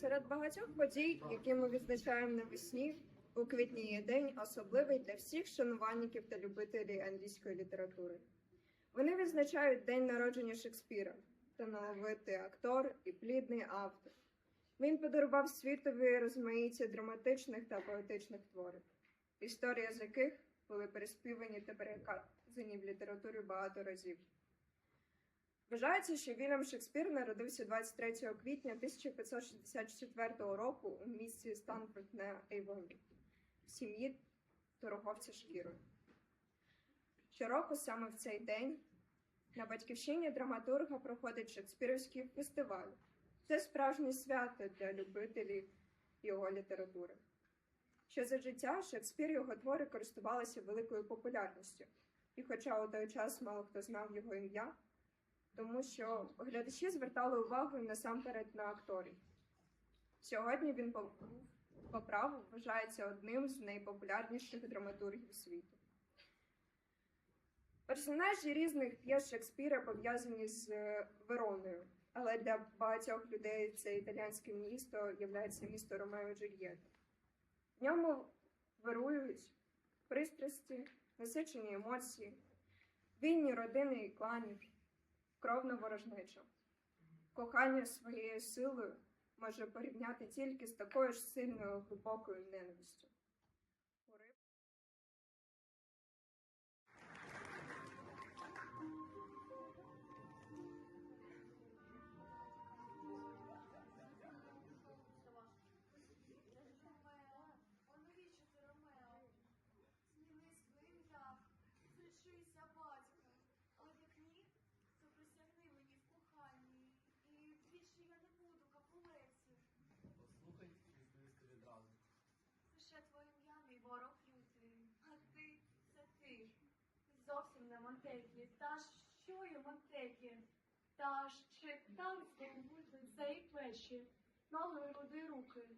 Серед багатьох подій, які ми відзначаємо навесні, у квітні є день особливий для всіх шанувальників та любителів англійської літератури. Вони відзначають день народження Шекспіра, талановитий актор і плідний автор. Він подарував світові розмаїття драматичних та поетичних творів, історія з яких були переспівані та переказані в літературі багато разів. Вважається, що Вільям Шекспір народився 23 квітня 1564 року у місті Станфорд на Ейвоні в сім'ї торговця шкірою. Щороку саме в цей день на батьківщині драматурга проходить Шекспірівський фестиваль. Це справжнє свято для любителів його літератури. Ще за життя Шекспір його твори користувалися великою популярністю, і хоча у той час мало хто знав його ім'я, тому що глядачі звертали увагу насамперед на акторів. Сьогодні він по, праву вважається одним з найпопулярніших драматургів світу. Персонажі різних п'єс Шекспіра пов'язані з е, Вероною, але для багатьох людей це італійське місто є місто Ромео і Джульєта. В ньому вирують пристрасті, насичені емоції, війні родини і кланів, кровна ворожнеча. Кохання своєю силою може порівняти тільки з такою ж сильною глибокою ненавистю. Зовсім та що є Монтекі? Та ще там здобути цей плечі, ноги, груди, руки,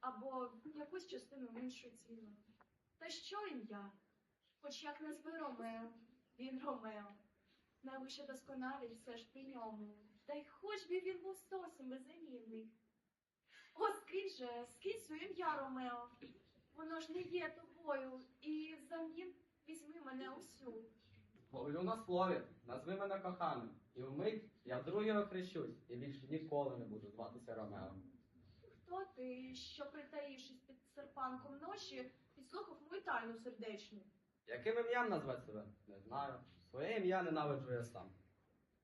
або якусь частину іншого тіла. Та що ім'я? Хоч як назви Ромео, він Ромео. Найвище досконалість все ж при ньому. Та й хоч би він був зовсім беззамінний. О, скрізь же, скрізь своє ім'я Ромео. Воно ж не є тобою, і взамін візьми мене усю. Ловлю на слові, назви мене коханим, і вмить я вдруге охрещусь, і більше ніколи не буду зватися Ромео. Хто ти, що притаївшись під серпанком ночі, підслухав мою тайну сердечну? Яким ім'ям назвати себе? Не знаю. Своє ім'я ненавиджу я сам.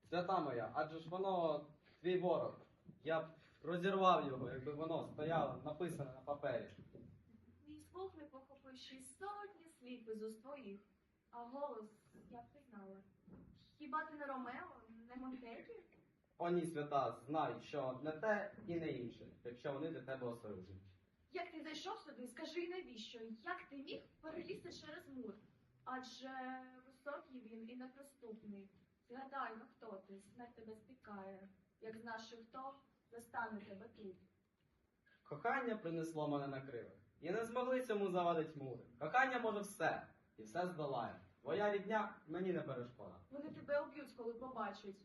Свята моя, адже ж воно твій ворог. Я б розірвав його, якби воно стояло написане на папері. Мій слух не похопивши сотні слів із твоїх, а голос я впізнала. Хіба ти не Ромео, не Монтекі? О, ні, свята, знай, що не те і не інше, якщо вони для тебе осоружні. Як ти зайшов сюди, скажи навіщо? Як ти міг перелізти через мур? Адже високий він і неприступний. Згадай, ну хто ти, смерть тебе спікає. Як знаєш, що хто, застане тебе тут. Кохання принесло мене на криве. І не змогли цьому завадить мури. Кохання може все, і все здолає. Твоя рідня мені не перешкода. Вони тебе уб'ють, коли побачать.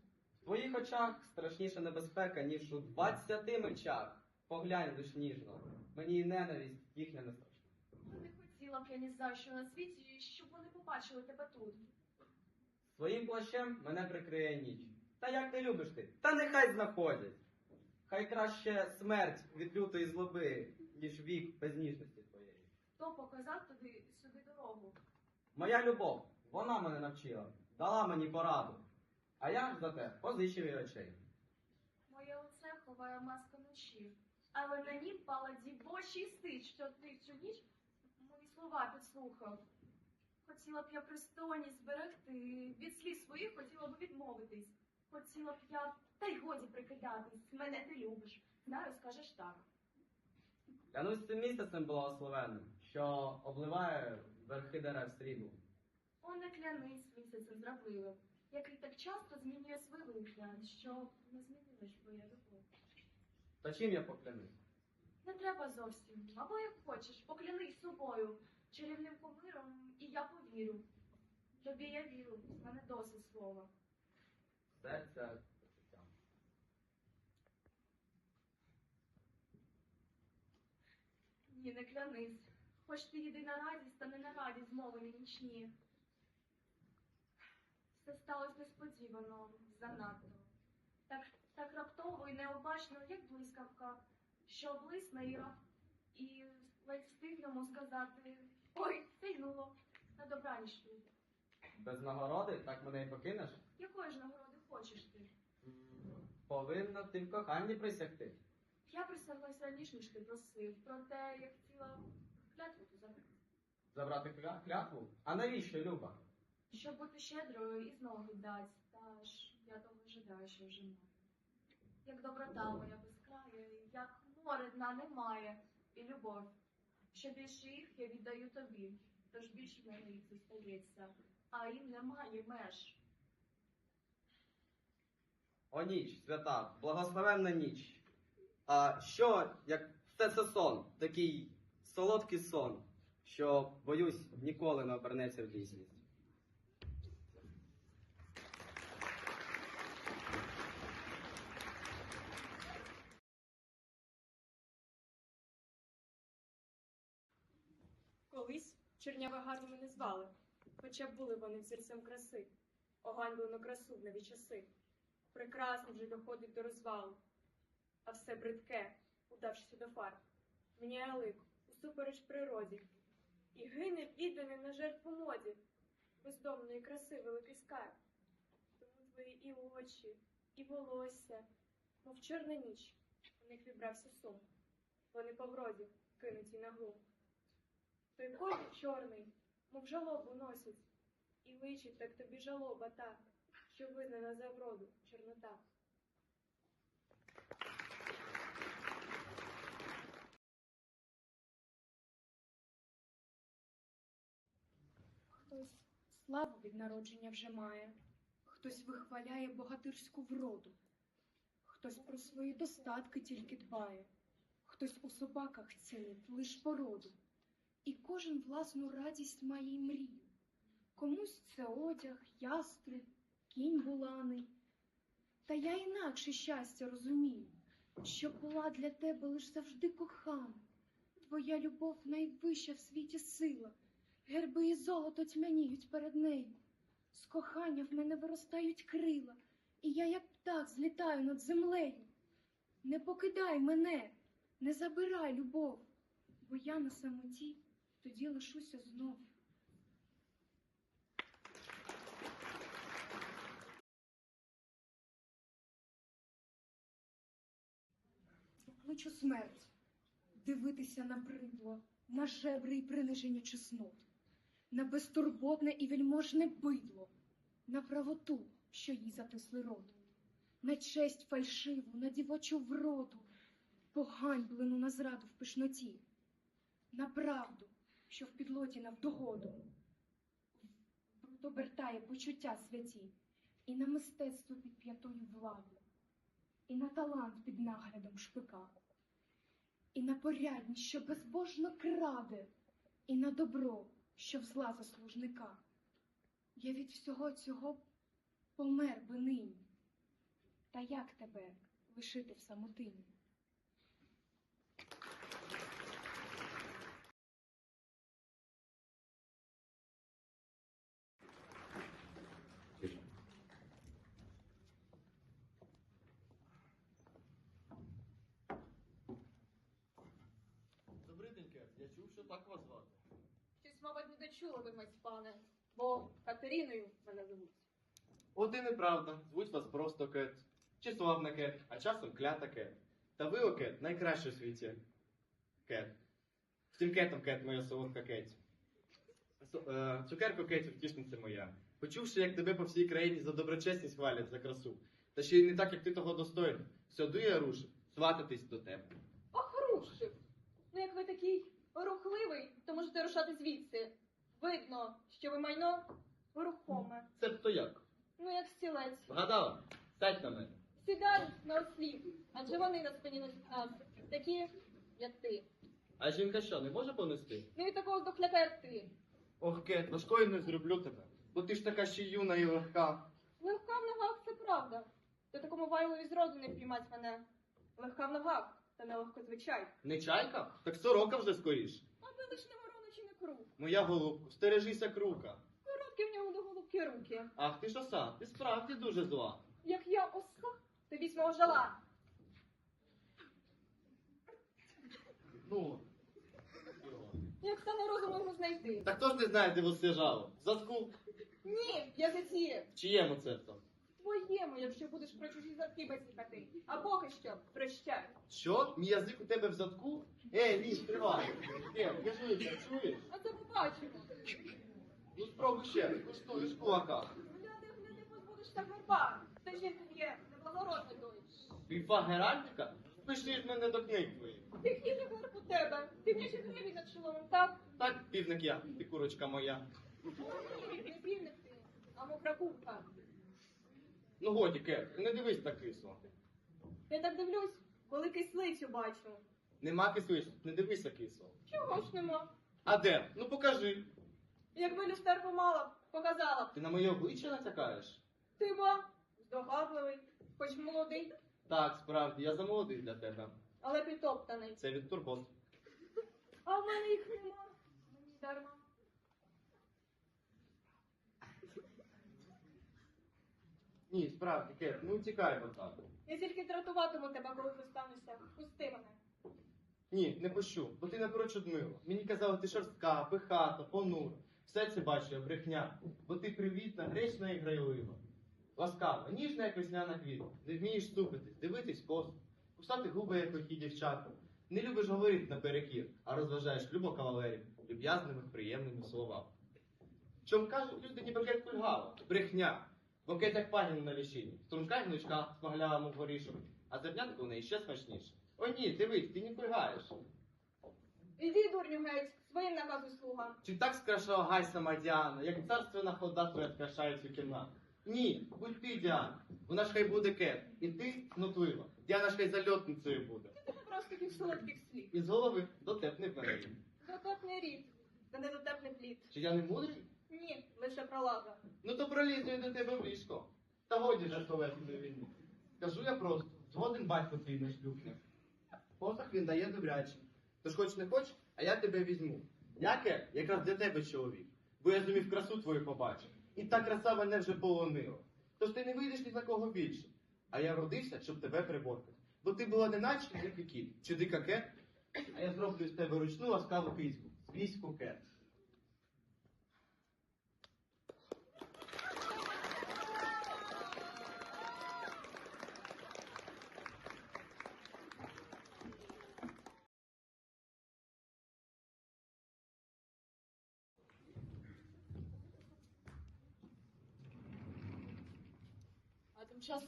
В твоїх очах страшніша небезпека, ніж у двадцяти мечах. Поглянь лиш ніжно. Мені і ненависть їхня не страшна. Я не хотіла б я ні за що на світі, щоб вони побачили тебе тут. Своїм плащем мене прикриє ніч. Та як ти любиш ти? Та нехай знаходять. Хай краще смерть від лютої злоби, ніж вік без ніжності твоєї. Хто показав тобі сюди дорогу? Моя любов, вона мене навчила, дала мені пораду. А я за те позичив їй очей. Моє лице ховає маска ночі, але на нім пала дівочий стич, що ти цю ніч мої слова підслухав. Хотіла б я пристойність зберегти, від слів своїх хотіла б відмовитись. Хотіла б я, та й годі прикидатись, мене ти любиш. Знаю, скажеш так. Клянусь цим місяцем благословенним, що обливає верхи дерев сріблом. О, не клянись місяцем зрадливим, який так часто змінює свій вигляд, що не змінилась твоя любов. Та чим я поклянусь? Не треба зовсім, або як хочеш, поклянись собою, чарівним кумиром, і я повірю. Тобі я вірю, в мене досить слова. Серця Ні, не клянись. Хоч ти єдина радість, та не на радість змовини нічні. Все сталося несподівано, занадто. Так, так раптово і необачно, як блискавка, що блисне і, і ледь встигнемо сказати Ой, стрільнуло, на добраніч. Без нагороди так мене й покинеш? Якої ж нагороди хочеш ти? Повинна ти в коханні присягти. Я присяглася раніше, ніж ти просив, проте я хотіла клятву ту забрати. Забрати кля- клятву? А навіщо, Люба? Щоб бути щедрою і знову віддать, та ж я того жадаю, що вже маю. Як доброта моя безкрая, як море дна немає, і любов. Що більше їх я віддаю тобі, тож більше в мене їх зостається, а їм немає меж. О ніч, свята, благословенна ніч. А що, як все це сон, такий солодкий сон, що, боюсь, ніколи не обернеться в дійсність. Колись черняви гарними не звали, хоча б були вони взірцем краси, оганьблену красу в нові часи. Прекрасно вже доходить до розвалу, а все бридке, удавшися до фарб. Міняє лик усупереч природі, і гине відданий на жертву моді, бездомної краси великий скарб. Тому твої і очі, і волосся, мов чорна ніч, у них вібрався сум. Вони по вроді кинуті на глум. Той котик чорний, мов жалобу носить, і личить так тобі жалоба та, що визнана за вроду чорнота. Хтось славу від народження вже має, хтось вихваляє богатирську вроду, хтось про свої достатки тільки дбає, хтось у собаках цінить лиш породу. І кожен власну радість має й мрію. Комусь це одяг, ястреб, кінь буланий. Та я інакше щастя розумію, що була для тебе лиш завжди кохана. Твоя любов найвища в світі сила, герби і золото тьмяніють перед нею. З кохання в мене виростають крила, і я, як птах, злітаю над землею. Не покидай мене, не забирай любов, бо я на самоті тоді лишуся знов. Кличу смерть, дивитися на бридло, на жебри і приниження чеснот, на безтурботне і вельможне бидло, на правоту, що їй затисли рот, на честь фальшиву, на дівочу вроду, поганьблену на зраду в пишноті, на правду, що в підлоті навдогоду, обертає почуття святі, і на мистецтво під п'ятою влади, і на талант під наглядом шпика, і на порядність, що безбожно краде, і на добро, що в зла заслужника. Я від всього цього помер би нині. Та як тебе лишити в самотині? Добрий день, Кет. Я чув, що так вас звати. Мабуть, ви, мать пане, бо Катериною мене звуть. От і неправда. Звуть вас просто Кет. Чи славна Кет, а часом клята Кет. Та ви, о, Кет, найкраще в світі. Кет. Втім кетом, Кет, моя солодка Кет. Со- е, Цукерко Кеті, втішниця моя. Почувши, як тебе по всій країні за доброчесність хвалять за красу. Та ще й не так, як ти того достойний. Сяду я рушу, свататись до тебе. Ох, рушив. Ну, як ви такий рухливий, то можете рушати звідси. Видно, що ви майно рухоме. Це б то як? Ну, як стілець. Вгадала? Сядь на мене. Сідай на ослів, адже вони на спині носять а, такі, як ти. А жінка що, не може понести? Ну і такого здохляка, як ти. Ох, Кет, важкою не зроблю тебе. Бо ти ж така ще юна і легка. Легка в ногах це правда. Ти такому вайлові зроду не впіймать мене. Легка в ногах. та нелегко звичай. Не чайка? Так сорока вже скоріш. Аби лиш не круг. Моя голубко, стережися крука. Короткі в нього до голубки руки. Ах ти ж оса, ти справді дуже зла. Як я оса, то візьму ожала. Ну. Як стане розуму його знайти? Так хто ж не знає, де восе жало? В Задку? Ні, я за ці. В чиєму цебто? Твоєму, якщо будеш про чужі задки басікати. А поки що, прощай. Що? Мій язик у тебе в задку? Ей, ліж, тривай. Е, кажи, чуєш? А це побачимо. Ну спробуй ще, куштуєш кулака. Гляди, гляди, позбудешся горба. Та жінка є неблагородний той. Півфа Геральдика? Пиши ж мене до книг твоїх. Же горб у тебе? Ти ще гривень над шоломом, так? Так, півник я, ти курочка моя. Ні, не півник ти, а мокра курка. Ну годі, Кет, не дивись так кисло. Я так дивлюсь, коли кислицю бачу. Нема кислиш, не дивися кисло. Чого ж нема? А де? Ну покажи. Якби люстерку мала, б, показала б. Ти на моє обличчя натякаєш? Ти ба, здогадливий, хоч молодий, Так, справді, я замолодий для тебе. але підтоптаний. Це від турбот. А в мене їх нема. Мені дарма. Ні, справді, Кет, ну тікай отак. Я тільки дратуватиму тебе, коли пристанешся. Пусти мене. Ні, не пущу, бо ти напроч одмила. Мені казали, ти шорстка, пихата, понура. Все це бачу я брехня, бо ти привітна, гречна і грайлива. Ласкава, ніжна, як весняна квітка. Не вмієш ступитись, дивитись косо, кусати губи, як лихі дівчата. Не любиш говорити наперекір, а розважаєш любо кавалерів, люб'язними, приємними словами. Чом кажуть люди, ніби кет кульгава, брехня. Як пані на лічині, струнка гнучка, смаглява, мов горішок, а зернятко в неї ще смачніше. О ні, дивись, ти не кульгаєш. Іди, дурню геть, своїм наказу слуга. Чи так скрашала гай сама Діана, як царственна хода твоя скрашає цю кімнату? Ні, будь ти, Діана. Вона ж хай буде кет, і ти кнотлива. Діана ж хай зальотницею буде. Ти тебе просто таких солодких слів. І з голови дотепний перейм. Дотепний рід, та не дотепний плід. Чи я не мудрий? Ні, лише пролаза. Ну то пролізу я до тебе в ліжко. Та годі же словесної війни. Кажу я просто, згоден батько твій не шлюхне. Посах він дає добряче. Тож хоч не хоч, а я тебе візьму. Яке? Якраз для тебе чоловік. Бо я зумів красу твою побачив. І та краса мене вже полонила. Тож ти не вийдеш ні за кого більше. А я родився, щоб тебе приборкати. Бо ти була не наче дикий кіт, чи дика кет, а я зроблю з тебе ручну ласкаву киську, свійську кет.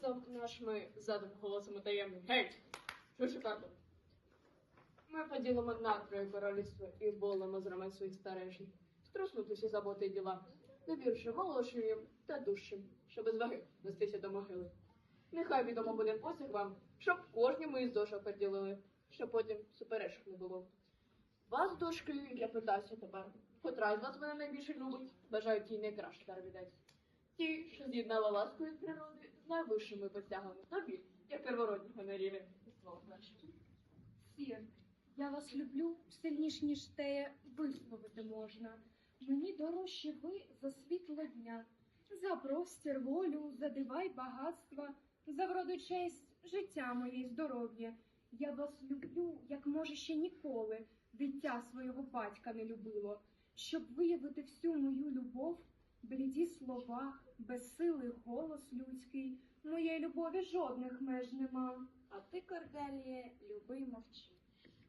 Часом нашими задом голосами таємним геть! Що шукати? Ми поділимо надтроє королівство і болимо з рамен своїх старешніх, струснутися заботи й діла, довірши молодшим їм та дужчим, що без ваги нестися до могили. Нехай відомо буде посяг вам, щоб кожному із дошок поділили, щоб потім суперечок не було. Вас, дошки, я питаюся тепер, котра з вас мене найбільше любить, бажаю тій найкраще дар. Ті, що з'єднала ласкою з природи найвищими посягами тобі, як первороднього на рівні ствол наш. Сір, я вас люблю сильніш, ніж те висловити можна. Мені дорожче ви за світло дня, за простір, волю, за дива й багатства, за вроду честь, життя моє й здоров'я. Я вас люблю, як може ще ніколи дитя свого батька не любило. Щоб виявити всю мою любов, бліді слова, безсилий голос людський, моєї любові жодних меж нема. А ти, Корделіє, люби й мовчи.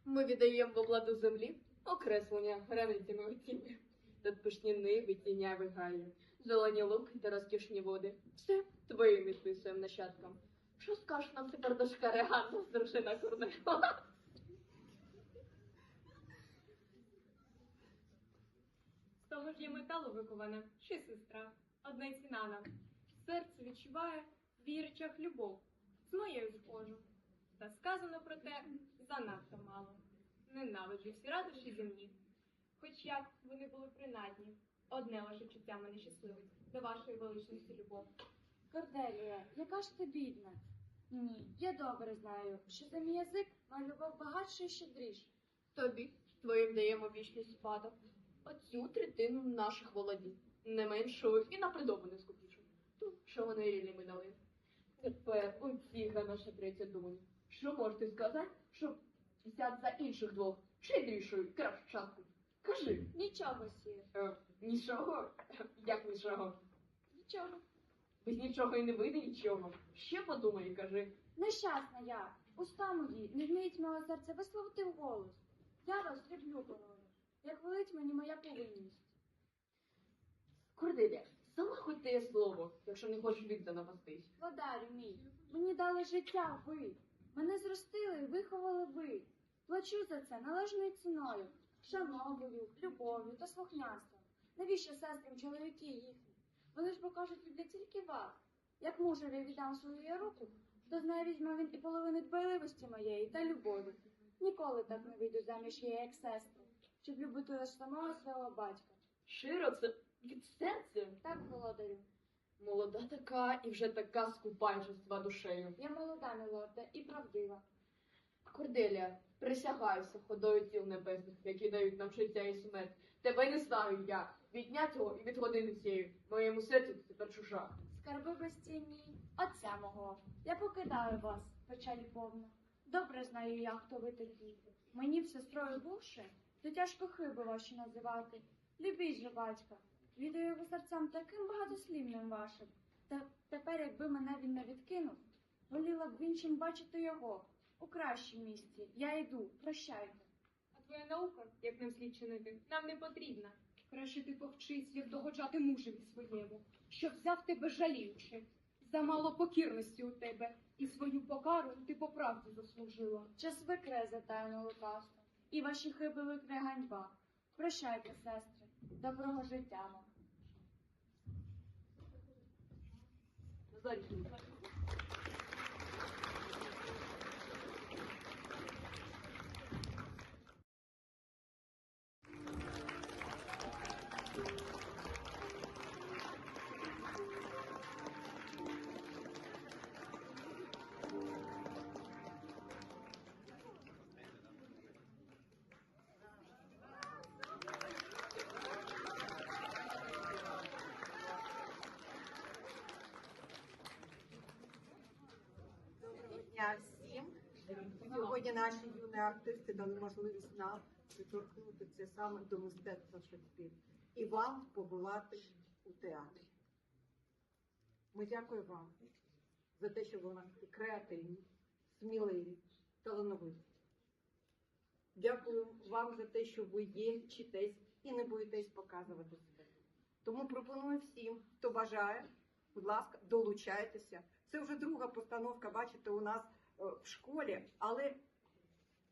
Ми віддаємо в обладу землі окреслення границями оціння. Тут пишні ниви, тіняви гаї, зелені луки та розкішні води. Все твоїм відписуємо нащадкам. Що скаже нам тепер дошка Реганна з дружина Корнела? Є металу викована, й сестра, одна ціна нам. Серце відчуває в її речах любов, з моєю схожу. Та сказано про те занадто мало. Ненавиджу всі радощі земні. Хоч як вони були принадні, одне лише чуття мене щасливить до вашої величності любов. Корделія, яка ж ти бідна? Ні, я добре знаю, що за мій язик малював багатше і щедріше. Тобі, твоїм даємо вічність спадок. Оцю третину наших володінь, не меншу і на придобу не скупішу. Ту, що вони рілі ми дали. Тепер оціга наша третя доня. Що можете сказати, що взять за інших двох щедрішою кращанку? Кажи. Нічого, сір. Е, нічого? Як нічого? Нічого. Без нічого і не вийде нічого. Ще подумай і кажи. Нещасна я. Уста мої не вміють мого серця висловити вголос. Я вас люблю, панове. Як велить мені моя повинність. Корделя, сама хоч те слово, якщо не хочеш віддано пастись. Владарю мій, мені дали життя ви. Мене зростили і виховали ви. Плачу за це належною ціною, шановою, любов'ю та слухняством. Навіщо сестрам чоловіки їхні? Вони ж покажуть люблять тільки вас. Як мужеві віддам свою руку, то знає візьме він і половини дбайливості моєї та любові. Ніколи так не вийду заміж я, як сестри, щоб любити лише самого свого батька. Широ це від серця. Так, володарю, Молода така і вже така скупайчества душею. я молода мілорде і правдива. Корделія, присягаюся ходою тіл небесних, які дають нам життя і смерть. Тебе не знаю я. Від дня цього і від години цієї. Моєму серцю ти тепер чужа. Скарби безцінні, отця мого. Я покидаю вас, печаль повна. Добре знаю я, хто ви такі. Мені б сестрою бувши, то тяжко хиби ваші називати. Любіть же батька. Відаю його серцям таким багатослівним вашим. Та тепер, якби мене він не відкинув, воліла б в іншим бачити його. У кращому місці. Я йду. Прощайте. А твоя наука, як нам слід чинити, нам не потрібна. Краще ти повчись, як догоджати мужеві своєму, що взяв тебе жаліючи. Замало покірності у тебе, і свою покару ти по правді заслужила. Час викре за тайну лукавство, і ваші хиби викне ганьба. Прощайте, сестри, доброго життя вам. Сьогодні наші юні артисти дали можливість нам підторкнути це саме до мистецтва Шекспір і вам побувати у театрі. Ми дякуємо вам за те, що ви нас креативні, сміливі, талановиті. Дякую вам за те, що ви є, вчитесь і не боїтесь показувати себе. Тому пропоную всім, хто бажає, будь ласка, долучайтеся. Це вже друга постановка, бачите, у нас е, в школі, але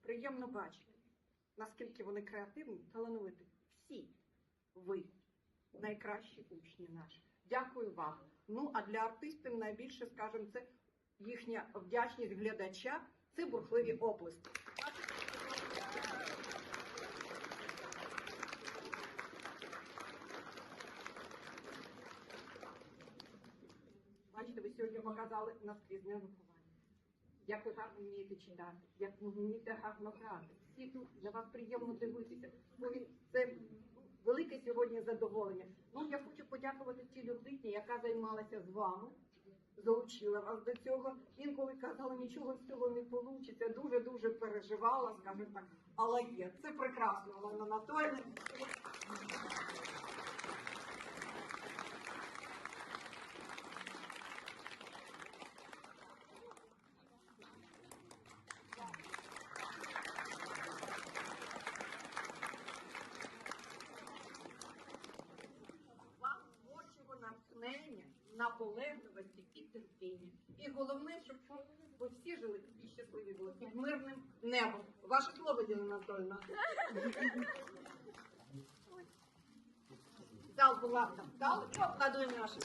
приємно бачити, наскільки вони креативні, талановиті. Всі ви найкращі учні наші. Дякую вам. Ну а для артистів найбільше, скажімо, це їхня вдячність глядача, це бурхливі оплески. Бачите, ви сьогодні показали наскрізне виховання. Як ви гарно вмієте читати, як ви вмієте гарно грати. Всі тут за вас приємно дивитися. Ну, і Це велике сьогодні задоволення. Ну, я хочу подякувати тій людині, яка займалася з вами, залучила вас до цього. Інколи казала, нічого з цього не вийде. Дуже-дуже переживала, скажімо так. Але є. Це прекрасно, Олена Анатольовна. Наполегливості і терпіння. І головне, щоб ви всі жили і щасливі були під мирним небом. Ваше слово, Діна Анатольовна. Зал, будь ласка, зал, поаплодуємо нашим.